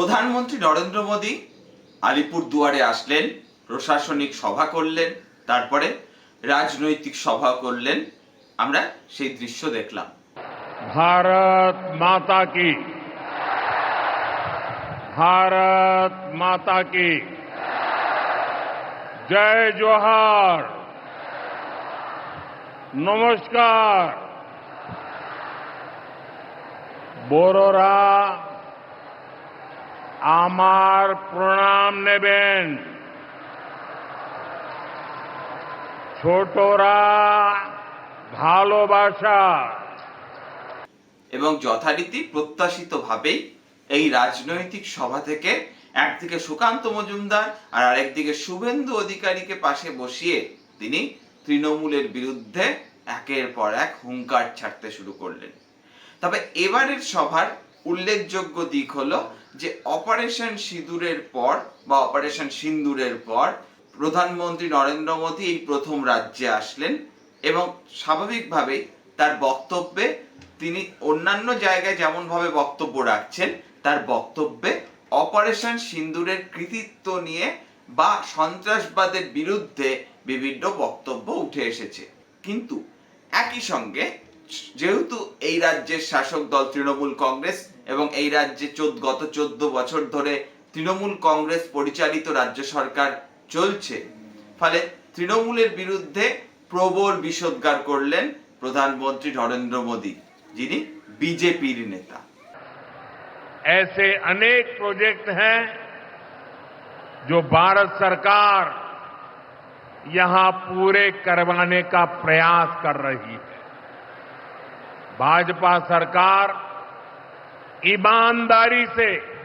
প্রধানমন্ত্রী নরেন্দ্র মোদী আলিপুর দুয়ারে আসলেন, প্রশাসনিক সভা করলেন, তারপরে রাজনৈতিক সভা করলেন। আমরা সেই দৃশ্য দেখলাম। ভারত মাতা কি? ভারত মাতা কি? জয় জোহার। নমস্কার। বড়রা আমার প্রণাম নেবেন। ছোটরা ভালোবাসা। এবং যথারীতি প্রত্যাশিতভাবেই এই রাজনৈতিক সভা থেকে একদিকে সুকান্ত মজুমদার আর আরেকদিকে শুভেন্দু অধিকারীকে পাশে বসিয়ে তিনি তৃণমূলের বিরুদ্ধে একের পর এক হুঙ্কার ছাড়তে শুরু করলেন। তবে এবারের সভার উল্লেখযোগ্য দিক হলো যে অপারেশন সিঁদুরের পর বা অপারেশন সিন্দুরের পর প্রধানমন্ত্রী নরেন্দ্র মোদী এই প্রথম রাজ্যে আসলেন এবং স্বাভাবিকভাবেই তার বক্তব্যে তিনি অন্যান্য জায়গায় যেমনভাবে বক্তব্য রাখছেন, তার বক্তব্যে অপারেশন সিন্দুরের কৃতিত্ব নিয়ে বা সন্ত্রাসবাদের বিরুদ্ধে বিভিন্ন বক্তব্য উঠে এসেছে। কিন্তু একই সঙ্গে যেহেতু এই রাজ্যের শাসক দল তৃণমূল কংগ্রেস এবং এই রাজ্যে চোদ্দ গত চোদ্দ বছর ধরে তৃণমূল কংগ্রেস পরিচালিত রাজ্য সরকার চলছে ফলে তৃণমূলের বিরুদ্ধে প্রবল বিষোদ্গার করলেন প্রধানমন্ত্রী নরেন্দ্র মোদী যিনি বিজেপির নেতা ऐसे अनेक प्रोजेक्ट हैं जो भारत सरकार यहां पूरे करवाने का प्रयास कर रही है भाजपा सरकार ईमानदारी से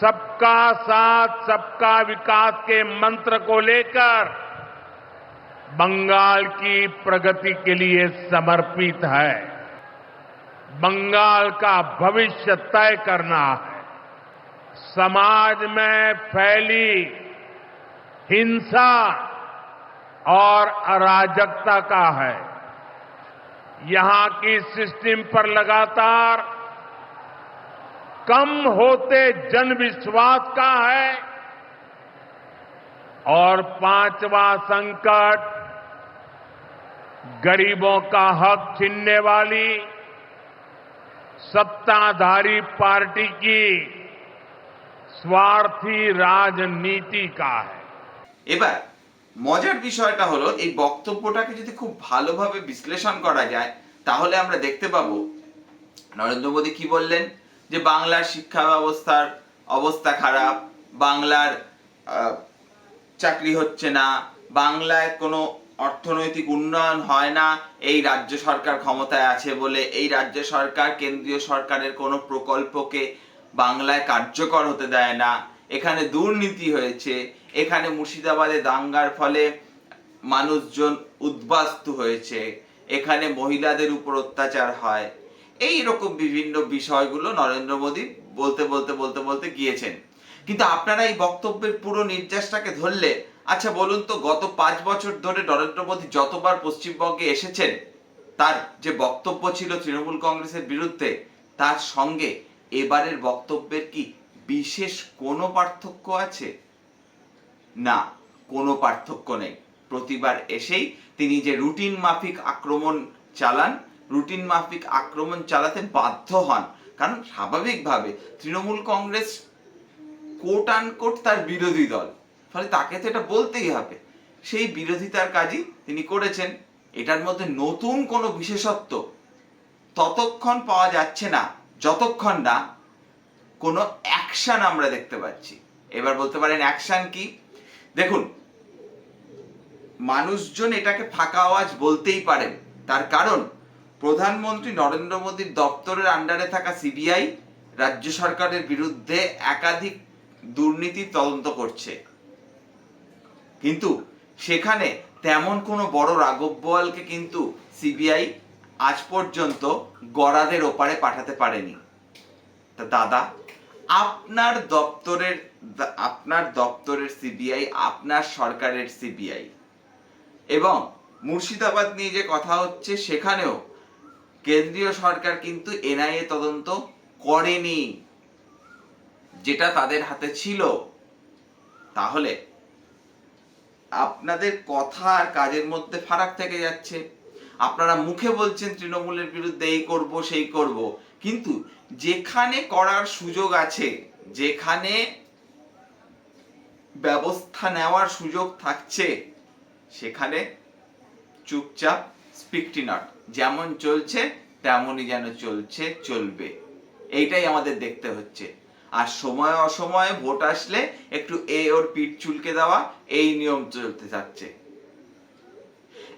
सबका साथ, सबका विकास के मंत्र को लेकर बंगाल की प्रगति के लिए समर्पित है। बंगाल का भविष्य तय करना है। समाज में फैली हिंसा और अराजकता का है। यहाँ की सिस्टम पर लगातार कम होते जनविश्वास का है और पांचवा संकट गरीबों का हक छीनने वाली सत्ताधारी पार्टी की स्वार्थी राजनीति का है। মজার বিষয়টা হলো, এই বক্তব্যটাকে যদি খুব ভালোভাবে বিশ্লেষণ করা যায়, তাহলে আমরা দেখতে পাবো, নরেন্দ্র মোদী কি বললেন? যে বাংলার শিক্ষা ব্যবস্থার অবস্থা খারাপ, বাংলার চাকরি হচ্ছে না, বাংলায় কোনো অর্থনৈতিক উন্নয়ন হয় না, এই রাজ্য সরকার ক্ষমতায় আছে বলে, এই রাজ্য সরকার কেন্দ্রীয় সরকারের কোনো প্রকল্পকে বাংলায় কার্যকর হতে দেয় না এখানে দুর্নীতি হয়েছে, এখানে মুর্শিদাবাদে দাঙ্গার ফলে মানুষজন উদ্বাস্তু হয়েছে, এখানে মহিলাদের উপর অত্যাচার হয়। এই রকম বিভিন্ন বিষয়গুলো নরেন্দ্র মোদী বলতে বলতে বলতে বলতে গিয়েছেন। কিন্তু আপনারা এই বক্তব্যের পুরো নির্যাসটাকে ধরলে আচ্ছা বলুন তো, গত পাঁচ বছর ধরে নরেন্দ্র মোদী যতবার পশ্চিমবঙ্গে এসেছেন, তার যে বক্তব্য ছিল তৃণমূল কংগ্রেসের বিরুদ্ধে, তার সঙ্গে এবারের বক্তব্যের কি বিশেষ কোনো পার্থক্য আছে? না, কোনো পার্থক্য নেই। প্রতিবার এসেই তিনি যে রুটিন মাফিক আক্রমণ চালান, রুটিন মাফিক আক্রমণ চালাতে বাধ্য হন। কারণ স্বাভাবিকভাবে তৃণমূল কংগ্রেস কোট আনকোট তার বিরোধী দল। ফলে তাকে তো এটা বলতেই হবে। সেই বিরোধিতার কাজই তিনি করেছেন। এটার মধ্যে নতুন কোনো বিশেষত্ব ততক্ষণ পাওয়া যাচ্ছে না, যতক্ষণ না কোনো অ্যাকশন আমরা দেখতে পাচ্ছি। এবার বলতে পারেন অ্যাকশন কি? দেখুন, মানুষজন এটাকে ফাঁকা আওয়াজ বলতেই পারেন। তার কারণ, প্রধানমন্ত্রী নরেন্দ্র মোদীর দপ্তরের আন্ডারে থাকা সিবিআই রাজ্য সরকারের বিরুদ্ধে একাধিক দুর্নীতি তদন্ত করছে। কিন্তু সেখানে তেমন কোনো বড় রাঘব বোয়ালকে কিন্তু সিবিআই আজ পর্যন্ত গড়াদের ওপারে পাঠাতে পারেনি। তা দাদা আপনার দপ্তরের আপনার দপ্তরের সিবিআই, আপনার সরকারের সিবিআই। এবং মুর্শিদাবাদ নিয়ে যে কথা হচ্ছে, সেখানেও কেন্দ্রীয় সরকার কিন্তু এনআইএ তদন্ত করেনি। যেটা তাদের হাতে ছিল। তাহলে আপনাদের কথা আর কাজের মধ্যে ফারাক থেকে যাচ্ছে। আপনারা মুখে বলছেন তৃণমূলের বিরুদ্ধে এই করব, সেই করব। কিন্তু যেখানে করার সুযোগ আছে, যেখানে ব্যবস্থা নেওয়ার সুযোগ থাকছে, সেখানে চুপচাপ স্পিকটি নট যেমন চলছে, তেমনই যেন চলছে, চলবে। এইটাই আমাদের দেখতে হচ্ছে। আর সময় অসময়ে ভোট আসলে একটু এ ওর পিঠ চুলকে দেওয়া, এই নিয়ম চলতে থাকছে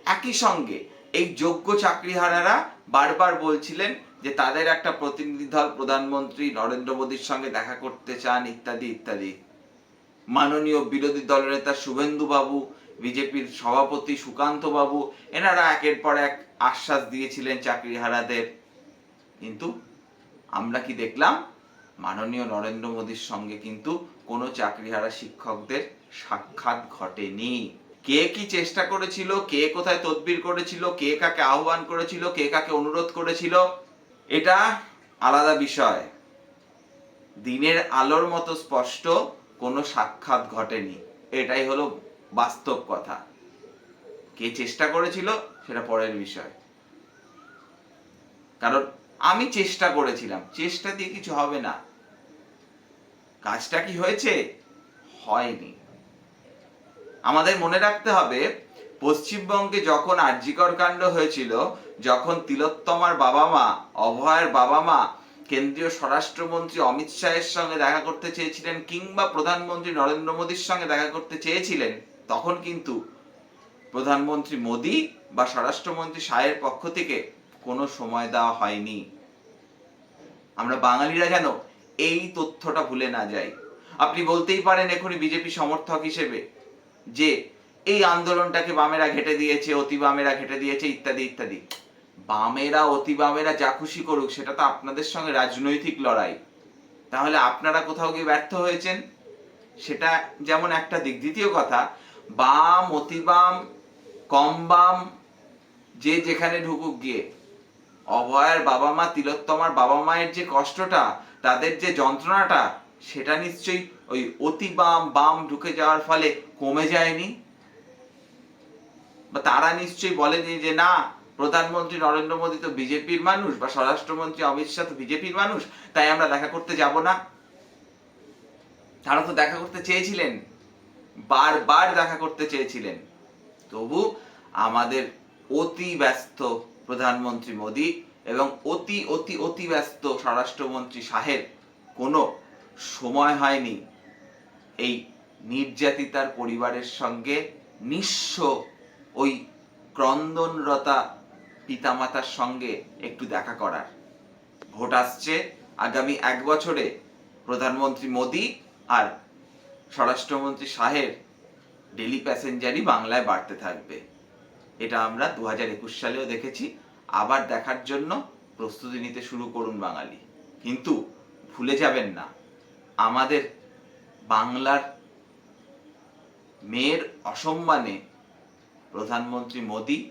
একই সঙ্গে এই যোগ্য চাকরিহারারা বারবার বলছিলেন যে তাদের একটা প্রতিনিধি দল প্রধানমন্ত্রী নরেন্দ্র মোদীর সঙ্গে দেখা করতে চান, ইত্যাদি ইত্যাদি। মাননীয় বিরোধী দলনেতা শুভেন্দু বাবু বিজেপির সভাপতি সুকান্ত বাবু এনারা একের পর এক আশ্বাস দিয়েছিলেন চাকরিহারাদের। কিন্তু আমরা কি দেখলাম? মাননীয় নরেন্দ্র মোদীর সঙ্গে কিন্তু কোনো চাকরিহারা শিক্ষকদের সাক্ষাৎ ঘটেনি। কে কি চেষ্টা করেছিল, কে কোথায় তদবির করেছিল, কে কাকে আহ্বান করেছিল, কে কাকে অনুরোধ করেছিল, এটা আলাদা বিষয়। দিনের আলোর মতো স্পষ্ট কোনো সাক্ষাৎ ঘটেনি। এটাই হলো বাস্তব কথা। কে চেষ্টা করেছিল, সেটা পরের বিষয়। কারণ আমি চেষ্টা করেছিলাম, চেষ্টা দিয়ে কিছু হবে না। কাজটা কি হয়েছে? হয়নি। আমাদের মনে রাখতে হবে, পশ্চিমবঙ্গে যখন আর্যিকর কাণ্ড হয়েছিল, যখন তিলোত্তমার বাবা মা, অভয়ের বাবা মা, কেন্দ্রীয় স্বরাষ্ট্রমন্ত্রী অমিত শাহের সঙ্গে দেখা করতে চেয়েছিলেন কিংবা প্রধানমন্ত্রী নরেন্দ্র মোদীর সঙ্গে দেখা করতে চেয়েছিলেন, তখন কিন্তু প্রধানমন্ত্রী মোদী বা স্বরাষ্ট্রমন্ত্রী শাহের পক্ষ থেকে কোনো সময় দেওয়া হয়নি। আমরা বাঙালিরা যেন এই তথ্যটা ভুলে না যাই। আপনি বলতেই পারেন এখনই বিজেপি সমর্থক হিসেবে যে এই আন্দোলনটাকে বামেরা ঘেটে দিয়েছে অতি বামেরা ঘেটে দিয়েছে, ইত্যাদি ইত্যাদি। বামেরা অতি বামেরা যা খুশি করুক, সেটা তো আপনাদের সঙ্গে রাজনৈতিক লড়াই। তাহলে আপনারা কোথাও গিয়ে ব্যর্থ হয়েছেন? সেটা যেমন একটা দিক। দ্বিতীয় কথা, বাম অতি বাম কম বাম, যে যেখানে ঢুকুক গিয়ে, অভয়ের বাবা মা, তিলোত্তমার বাবা মায়ের যে কষ্টটা, তাদের যে যন্ত্রণাটা সেটা নিশ্চয়ই ওই অতি বাম বাম ঢুকে যাওয়ার ফলে কমে যায়নি? বা তারা নিশ্চয়ই বলেনি যে না, প্রধানমন্ত্রী নরেন্দ্র মোদী তো বিজেপির মানুষ বা স্বরাষ্ট্রমন্ত্রী অমিত শাহ তো বিজেপির মানুষ, তাই আমরা দেখা করতে যাব না। তারা তো দেখা করতে চেয়েছিলেন, বারবার দেখা করতে চেয়েছিলেন। তবু আমাদের অতি ব্যস্ত প্রধানমন্ত্রী মোদী এবং অতি অতি অতি ব্যস্ত স্বরাষ্ট্রমন্ত্রী শাহের কোনো সময় হয়নি। এই নির্যাতিতার পরিবারের সঙ্গে নিঃস্ব ওই ক্রন্দনরতা পিতামাতার সঙ্গে একটু দেখা করার। ভোট আসছে আগামী এক বছরে প্রধানমন্ত্রী মোদী আর স্বরাষ্ট্রমন্ত্রী শাহের ডেলি প্যাসেঞ্জারই বাংলায় বাড়তে থাকবে। এটা আমরা দু হাজার একুশ সালেও দেখেছি। আবার দেখার জন্য প্রস্তুতি নিতে শুরু করুন বাঙালি। কিন্তু ভুলে যাবেন না। আমাদের বাংলার মেয়ের অসম্মানে প্রধানমন্ত্রী মোদী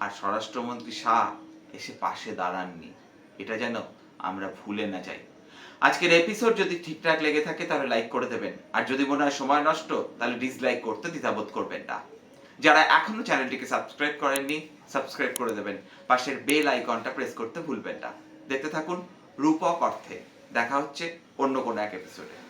আর স্বরাষ্ট্রমন্ত্রী শাহ এসে পাশে দাঁড়াননি। এটা যেন আমরা ভুলে না যাই। আজকের এপিসোড যদি ঠিকঠাক লেগে থাকে তাহলে লাইক করে দেবেন। আর যদি মনে হয় সময় নষ্ট, তাহলে ডিসলাইক করতে দ্বিধাবোধ করবেন না। যারা এখনও চ্যানেলটিকে সাবস্ক্রাইব করেননি সাবস্ক্রাইব করে দেবেন। পাশের বেল আইকনটা প্রেস করতে ভুলবেন না। দেখতে থাকুন রূপক অর্থে। দেখা হচ্ছে অন্য কোনো এক এপিসোডে